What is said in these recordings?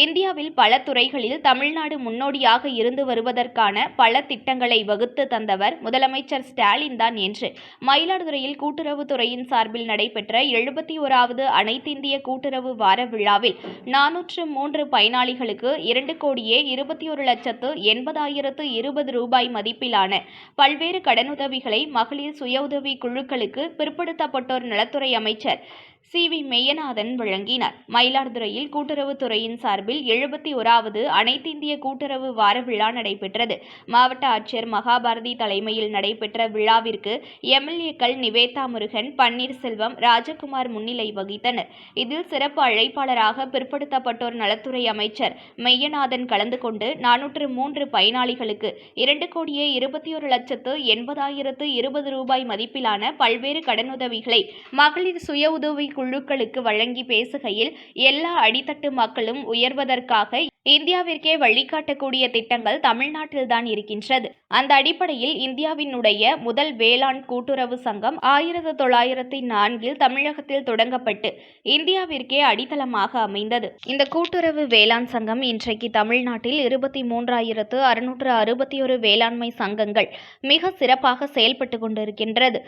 இந்தியாவில் பல துறைகளில் தமிழ்நாடு முன்னோடியாக இருந்து வருவதற்கான பல திட்டங்களை வகுத்து தந்தவர் முதலமைச்சர் ஸ்டாலின் தான் என்று மயிலாடுதுறையில் கூட்டுறவுத்துறையின் சார்பில் நடைபெற்ற எழுபத்தி ஓராவது அனைத்திந்திய கூட்டுறவு வார விழாவில் நானூற்று மூன்று பயனாளிகளுக்கு இரண்டு கோடியே இருபத்தி ஒரு லட்சத்து எண்பதாயிரத்து இருபது ரூபாய் மதிப்பிலான பல்வேறு கடனுதவிகளை மகளிர் சுய உதவி குழுக்களுக்கு பிற்படுத்தப்பட்டோர் நலத்துறை அமைச்சர் சி. வி. மெய்யநாதன் வழங்கினார். மயிலாடுதுறையில் கூட்டுறவுத்துறையின் சார்பில் எழுபத்தி ஓராவது அனைத்திந்திய கூட்டுறவு வார விழா நடைபெற்றது. மாவட்ட ஆட்சியர் மகாபாரதி தலைமையில் நடைபெற்ற விழாவிற்கு எம்எல்ஏக்கள் நிவேதா முருகன் பன்னீர்செல்வம் ராஜகுமார் முன்னிலை வகித்தனர். இதில் சிறப்பு அழைப்பாளராக பிற்படுத்தப்பட்டோர் நலத்துறை அமைச்சர் மெய்யநாதன் கலந்து கொண்டு நானூற்று மூன்று பயனாளிகளுக்கு இரண்டு கோடியே இருபத்தி ஒரு லட்சத்து எண்பதாயிரத்து இருபது ரூபாய் மதிப்பிலான பல்வேறு கடனுதவிகளை மகளிர் சுய உதவி குழுக்களுக்கு வழங்கி பேசுகையில் எல்லா அடித்தட்டு மக்களும் உயர்வதற்காக இந்தியாவிற்கே வழிகாட்டக்கூடிய திட்டங்கள் தமிழ்நாட்டில்தான் இருக்கின்றது. அந்த அடிப்படையில் இந்தியாவினுடைய முதல் வேளாண் கூட்டுறவு சங்கம் ஆயிரத்து தொள்ளாயிரத்தி நான்கில் தமிழகத்தில் தொடங்கப்பட்டு இந்தியாவிற்கே அடித்தளமாக அமைந்தது. இந்த கூட்டுறவு வேளாண் சங்கம் இன்றைக்கு தமிழ்நாட்டில் இருபத்தி மூன்றாயிரத்து அறுநூற்று அறுபத்தி ஒரு வேளாண்மை சங்கங்கள் மிக சிறப்பாக செயல்பட்டு கொண்டிருக்கின்றது.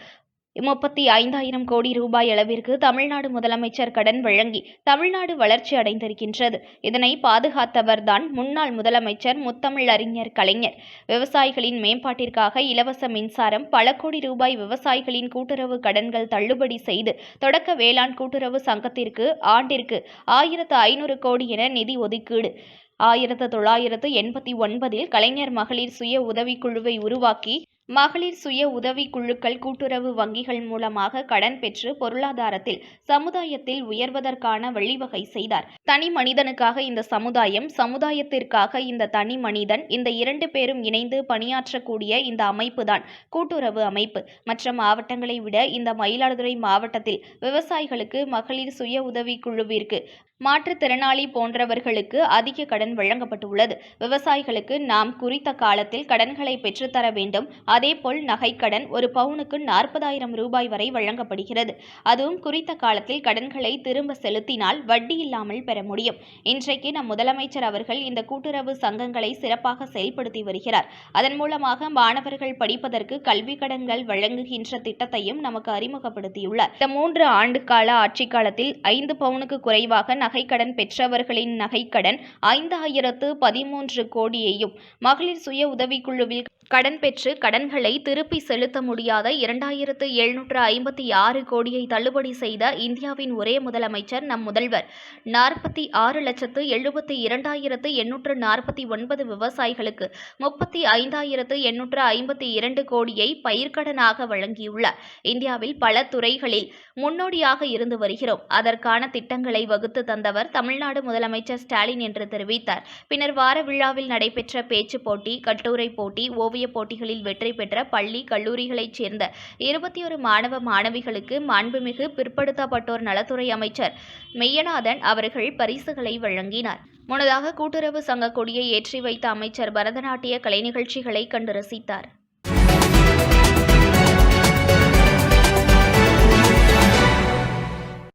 முப்பத்தி ஐந்தாயிரம் கோடி ரூபாய் அளவிற்கு தமிழ்நாடு முதலமைச்சர் கடன் வழங்கி தமிழ்நாடு வளர்ச்சி அடைந்திருக்கின்றது. இதனை பாதுகாத்தவர்தான் முன்னாள் முதலமைச்சர் முத்தமிழறிஞர் கலைஞர். விவசாயிகளின் மேம்பாட்டிற்காக இலவச மின்சாரம் பல கோடி ரூபாய் விவசாயிகளின் கூட்டுறவு கடன்கள் தள்ளுபடி செய்து தொடக்க வேளாண் கூட்டுறவு சங்கத்திற்கு ஆண்டிற்கு ஆயிரத்து ஐநூறு கோடி என நிதி ஒதுக்கீடு. ஆயிரத்து தொள்ளாயிரத்து எண்பத்தி ஒன்பதில் கலைஞர் மகளிர் சுய உதவிக்குழுவை உருவாக்கி மகளிர் சுய உதவி குழுக்கள் கூட்டுறவு வங்கிகள் மூலமாக கடன் பெற்று பொருளாதாரத்தில் சமுதாயத்தில் உயர்வதற்கான வழிவகை செய்தார். தனி மனிதனுக்காக இந்த சமுதாயம் சமுதாயத்திற்காக இந்த தனி மனிதன் இந்த இரண்டு பேரும் இணைந்து பணியாற்றக்கூடிய இந்த அமைப்புதான் கூட்டுறவு அமைப்பு. மற்ற மாவட்டங்களை விட இந்த மயிலாடுதுறை மாவட்டத்தில் விவசாயிகளுக்கு மகளிர் சுய உதவி குழுவிற்கு மாற்றுத்திறனாளி போன்றவர்களுக்கு அதிக கடன் வழங்கப்பட்டுள்ளது. விவசாயிகளுக்கு நாம் குறித்த காலத்தில் கடன்களை பெற்றுத்தர வேண்டும். அதேபோல் நகைக்கடன் ஒரு பவுனுக்கு நாற்பதாயிரம் ரூபாய் வரை வழங்கப்படுகிறது. அதுவும் குறித்த காலத்தில் கடன்களை திரும்ப செலுத்தினால் வட்டி இல்லாமல் பெற முடியும். இன்றைக்கு நம் முதலமைச்சர் அவர்கள் இந்த கூட்டுறவு சங்கங்களை சிறப்பாக செயல்படுத்தி வருகிறார். அதன் மூலமாக மாணவர்கள் படிப்பதற்கு கல்வி கடன்கள் வழங்குகின்ற திட்டத்தையும் நமக்கு அறிமுகப்படுத்தியுள்ளார். இந்த மூன்று ஆண்டு கால ஆட்சி காலத்தில் ஐந்து பவுனுக்கு குறைவாக நகைக்கடன் பெற்றவர்களின் நகைக்கடன் ஐந்தாயிரத்து பதிமூன்று கோடியையும் மகளிர் சுய உதவிக்குழுவில் கடன் பெற்று கடன்களை திருப்பி செலுத்த முடியாத இரண்டாயிரத்து எழுநூற்று ஐம்பத்தி ஆறு கோடியை தள்ளுபடி செய்த இந்தியாவின் ஒரே முதலமைச்சர் நம் முதல்வர். நாற்பத்தி ஆறு லட்சத்து எழுபத்தி இரண்டாயிரத்து எண்ணூற்று நாற்பத்தி ஒன்பது விவசாயிகளுக்கு முப்பத்தி ஐந்தாயிரத்து எண்ணூற்று ஐம்பத்தி இரண்டு கோடியை பயிர்க்கடனாக வழங்கியுள்ளார். இந்தியாவில் பல துறைகளில் முன்னோடியாக இருந்து வருகிறோம். அதற்கான திட்டங்களை வகுத்து தந்தவர் தமிழ்நாடு முதலமைச்சர் ஸ்டாலின் என்று தெரிவித்தார். பின்னர் வார விழாவில் நடைபெற்ற பேச்சு போட்டி கட்டுரை போட்டி ஓவிய போட்டிகளில் வெற்றி பெற்ற பள்ளி கல்லூரிகளைச் சேர்ந்த இருபத்தி ஒரு மாணவ மாணவிகளுக்கு மாண்புமிகு பிற்படுத்தப்பட்டோர் நலத்துறை அமைச்சர் மெய்யநாதன் அவர்கள் பரிசுகளை வழங்கினார். முன்னதாக கூட்டுறவு சங்க கொடியை ஏற்றி வைத்த அமைச்சர் பரதநாட்டிய கலை நிகழ்ச்சிகளை கண்டு ரசித்தார்.